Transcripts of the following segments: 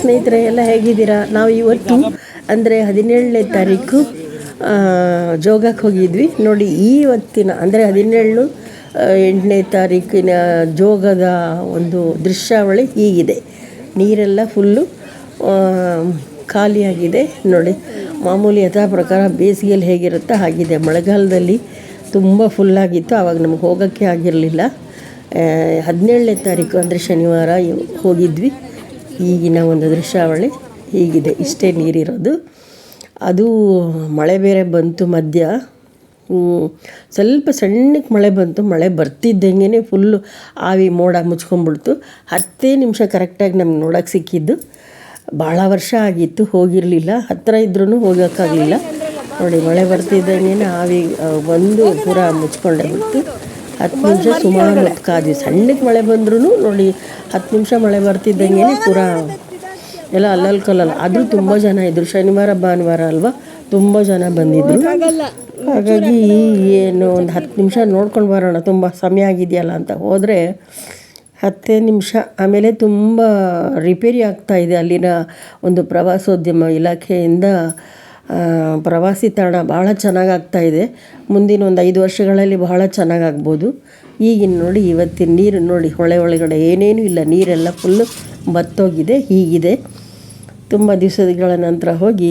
ಸ್ನೇಹಿತರೆ, ಎಲ್ಲ ಹೇಗಿದ್ದೀರಾ? ನಾವು ಇವತ್ತು ಅಂದರೆ ಹದಿನೇಳನೇ ತಾರೀಕು ಜೋಗಕ್ಕೆ ಹೋಗಿದ್ವಿ. ನೋಡಿ ಇವತ್ತಿನ ಅಂದರೆ ಹದಿನೇಳು ಎಂಟನೇ ತಾರೀಕಿನ ಜೋಗದ ಒಂದು ದೃಶ್ಯಾವಳಿ ಹೀಗಿದೆ. ನೀರೆಲ್ಲ ಫುಲ್ಲು ಖಾಲಿಯಾಗಿದೆ. ನೋಡಿ, ಮಾಮೂಲಿ ಯಥಾ ಪ್ರಕಾರ ಬೇಸಿಗೆಯಲ್ಲಿ ಹೇಗಿರುತ್ತೋ ಹಾಗಿದೆ. ಮಳೆಗಾಲದಲ್ಲಿ ತುಂಬ ಫುಲ್ಲಾಗಿತ್ತು ಆವಾಗ ನಮಗೆ ಹೋಗೋಕ್ಕೆ ಆಗಿರಲಿಲ್ಲ. ಹದಿನೇಳನೇ ತಾರೀಕು ಅಂದರೆ ಶನಿವಾರ ಹೋಗಿದ್ವಿ. ಈಗಿನ ಒಂದು ದೃಶ್ಯಾವಳಿ ಹೀಗಿದೆ. ಇಷ್ಟೇ ನೀರಿರೋದು. ಅದು ಮಳೆ ಬೇರೆ ಬಂತು ಮಧ್ಯ. ಸ್ವಲ್ಪ ಸಣ್ಣಕ್ಕೆ ಮಳೆ ಬಂತು, ಮಳೆ ಬರ್ತಿದ್ದಂಗೆ ಫುಲ್ಲು ಆವಿ ಮೋಡ ಮುಚ್ಕೊಂಡ್ಬಿಡ್ತು. ಹತ್ತೇ ನಿಮಿಷ ಕರೆಕ್ಟಾಗಿ ನಮ್ಗೆ ನೋಡೋಕೆ ಸಿಕ್ಕಿದ್ದು. ಭಾಳ ವರ್ಷ ಆಗಿತ್ತು, ಹೋಗಿರಲಿಲ್ಲ. ಹತ್ತಿರ ಇದ್ರೂ ಹೋಗೋಕ್ಕಾಗಲಿಲ್ಲ. ನೋಡಿ, ಮಳೆ ಬರ್ತಿದ್ದಂಗೆ ಆವಿ ಒಂದು ಪೂರ ಮುಚ್ಕೊಂಡೇ ಬಿಡ್ತು. ಹತ್ತು ನಿಮಿಷ ಸುಮಾರು ಹೊತ್ತು ಕಾದ್ವಿ ಸಣ್ಣಕ್ಕೆ ಮಳೆ ಬಂದ್ರೂ ನೋಡಿ ಹತ್ತು ನಿಮಿಷ ಮಳೆ ಬರ್ತಿದ್ದಂಗೆ ಪೂರ ಎಲ್ಲ ಅಲ್ಲಲ್ಲಿ ಕಲ್ಲಲ್ಲ. ಆದರೂ ತುಂಬ ಜನ ಇದ್ದರು ಶನಿವಾರ ಭಾನುವಾರ ಅಲ್ವಾ? ತುಂಬ ಜನ ಬಂದಿದ್ದರು ಹಾಗಾಗಿ ಏನು ಒಂದು ಹತ್ತು ನಿಮಿಷ ನೋಡ್ಕೊಂಡು ಬರೋಣ. ತುಂಬ ಸಮಯ ಆಗಿದೆಯಲ್ಲ ಅಂತ ಹೋದರೆ ಹತ್ತೇ ನಿಮಿಷ. ಆಮೇಲೆ ತುಂಬ ರಿಪೇರಿ ಆಗ್ತಾ ಇದೆ ಅಲ್ಲಿನ ಒಂದು ಪ್ರವಾಸೋದ್ಯಮ ಇಲಾಖೆಯಿಂದ. ಪ್ರವಾಸಿ ತಾಣ ಭಾಳ ಚೆನ್ನಾಗಿ ಇದೆ. ಮುಂದಿನ ಒಂದು ಐದು ವರ್ಷಗಳಲ್ಲಿ ಬಹಳ ಚೆನ್ನಾಗಿ ಆಗ್ಬೋದು ಈಗಿನ ನೋಡಿ, ಇವತ್ತಿನ ನೀರು ನೋಡಿ, ಹೊಳೆ ಒಳಗಡೆ ಏನೇನೂ ಇಲ್ಲ. ನೀರೆಲ್ಲ ಫುಲ್ಲು ಬತ್ತೋಗಿದೆ, ಹೀಗಿದೆ. ತುಂಬ ದಿವಸಗಳ ನಂತರ ಹೋಗಿ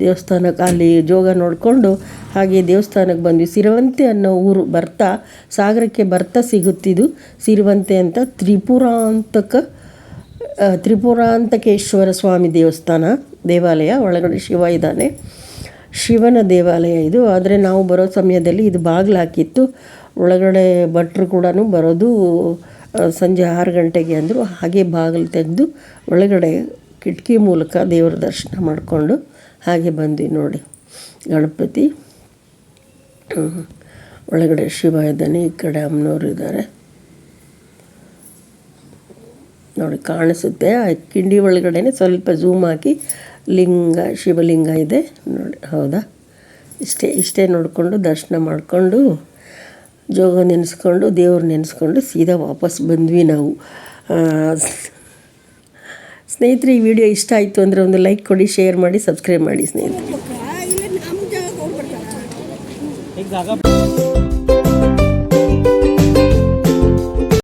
ದೇವಸ್ಥಾನಕ್ಕೆ ಅಲ್ಲಿ ಜೋಗ ನೋಡಿಕೊಂಡು ಹಾಗೆ ದೇವಸ್ಥಾನಕ್ಕೆ ಬಂದ್ವಿ. ಸಿರವಂತೆ ಅನ್ನೋ ಊರು ಬರ್ತಾ, ಸಾಗರಕ್ಕೆ ಬರ್ತಾ ಸಿಗುತ್ತಿದ್ದು ಸಿರಿವಂತೆ ಅಂತ ತ್ರಿಪುರಾಂತಕ ತ್ರಿಪುರಾಂತಕೇಶ್ವರ ಸ್ವಾಮಿ ದೇವಸ್ಥಾನ. ದೇವಾಲಯ, ಒಳಗಡೆ ಶಿವ ಇದ್ದಾನೆ. ಶಿವನ ದೇವಾಲಯ ಇದು. ಆದರೆ ನಾವು ಬರೋ ಸಮಯದಲ್ಲಿ ಇದು ಬಾಗಿಲು ಹಾಕಿತ್ತು. ಒಳಗಡೆ ಭಟ್ರು ಕೂಡ ಬರೋದು ಸಂಜೆ ಆರು ಗಂಟೆಗೆ ಅಂದರು. ಹಾಗೆ ಬಾಗಿಲು ತೆಗೆದು ಒಳಗಡೆ ಕಿಟಕಿ ಮೂಲಕ ದೇವರ ದರ್ಶನ ಮಾಡಿಕೊಂಡು ಹಾಗೆ ಬಂದ್ವಿ ನೋಡಿ. ಗಣಪತಿ. ಒಳಗಡೆ ಶಿವ ಇದ್ದಾನೆ, ಈ ಕಡೆ ಅಮ್ಮನವ್ರು ಇದ್ದಾರೆ. ನೋಡಿ, ಕಾಣಿಸುತ್ತೆ. ಆ ಕಿಂಡಿ ಒಳಗಡೆ ಸ್ವಲ್ಪ ಝೂಮ್ ಹಾಕಿ ಲಿಂಗ ಶಿವಲಿಂಗ ಇದೆ. ನೋಡಿ ಹೌದಾ? ಇಷ್ಟೇ ಇಷ್ಟೇ ನೋಡಿಕೊಂಡು ದರ್ಶನ ಮಾಡಿಕೊಂಡು ಜೋಗ ನೆನೆಸ್ಕೊಂಡು ದೇವ್ರು ನೆನೆಸ್ಕೊಂಡು ಸೀದಾ ವಾಪಸ್ ಬಂದ್ವಿ ನಾವು. ಸ್ನೇಹಿತರೆ ಈ ವಿಡಿಯೋ ಇಷ್ಟ ಆಯಿತು ಅಂದರೆ ಒಂದು ಲೈಕ್ ಕೊಡಿ ಶೇರ್ ಮಾಡಿ ಸಬ್ಸ್ಕ್ರೈಬ್ ಮಾಡಿ ಸ್ನೇಹಿತರೆ.